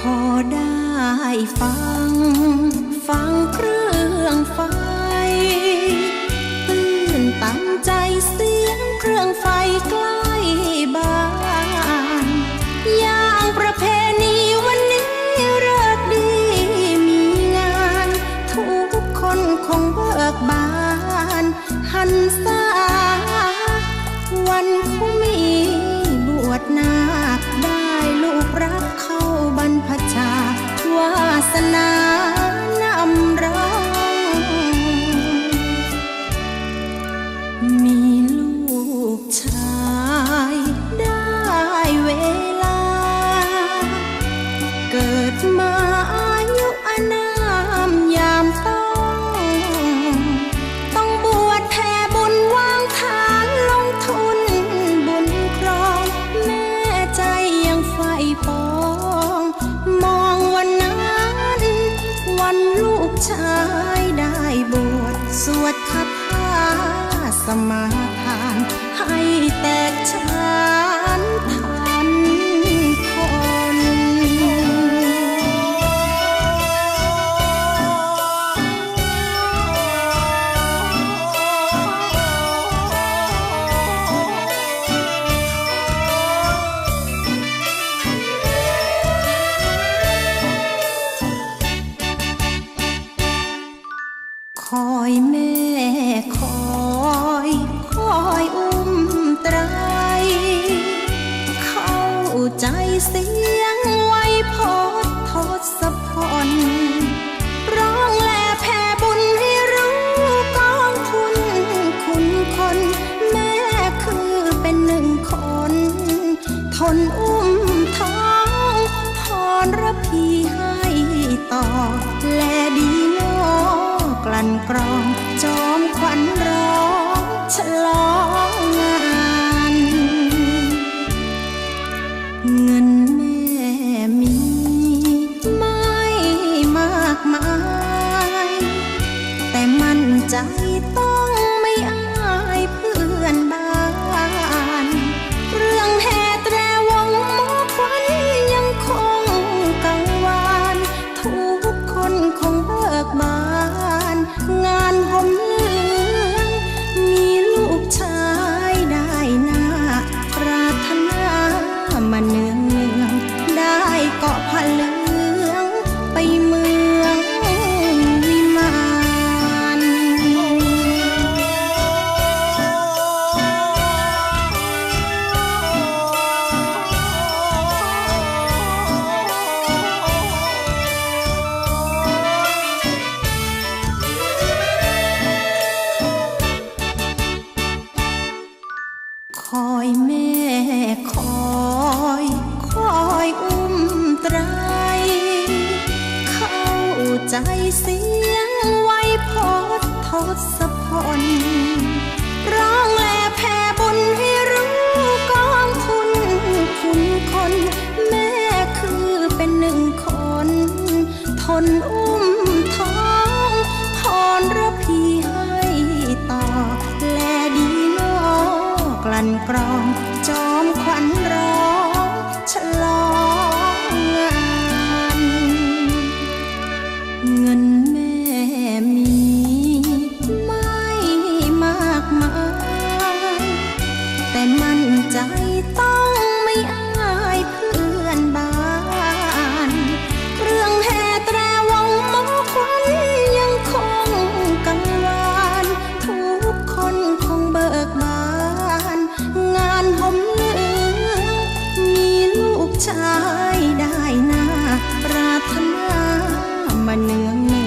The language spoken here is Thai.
พอได้ฟัง ฟังเครื่องไฟตื่นตันใจเสียงเครื่องไฟใกล้บ้านอย่างประเพณีวันนี้เลิกดีมีงาน ทุกคนคงเบิกบาน หันษา สนานำร้องมีลูกชาย มาทาน ให้แตกฉานทันคนคอยแม่คอย ทนอุ้มท้องพรระพีให้ต่อ และดีโนอกลั่นกรอง จอมขวัญร้องฉลองงานเงินแม่มีไม่มากมาย แต่มั่นใจต้อง แม่คอยคอยอุ้มไตร เข้าใจเสียงไวยพดทศพลร้องแลแผ่บุญให้รู้กองทุนคุณคน แม่คือเป็นหนึ่งคน ทนอุ กันกรอง มาเนื้อง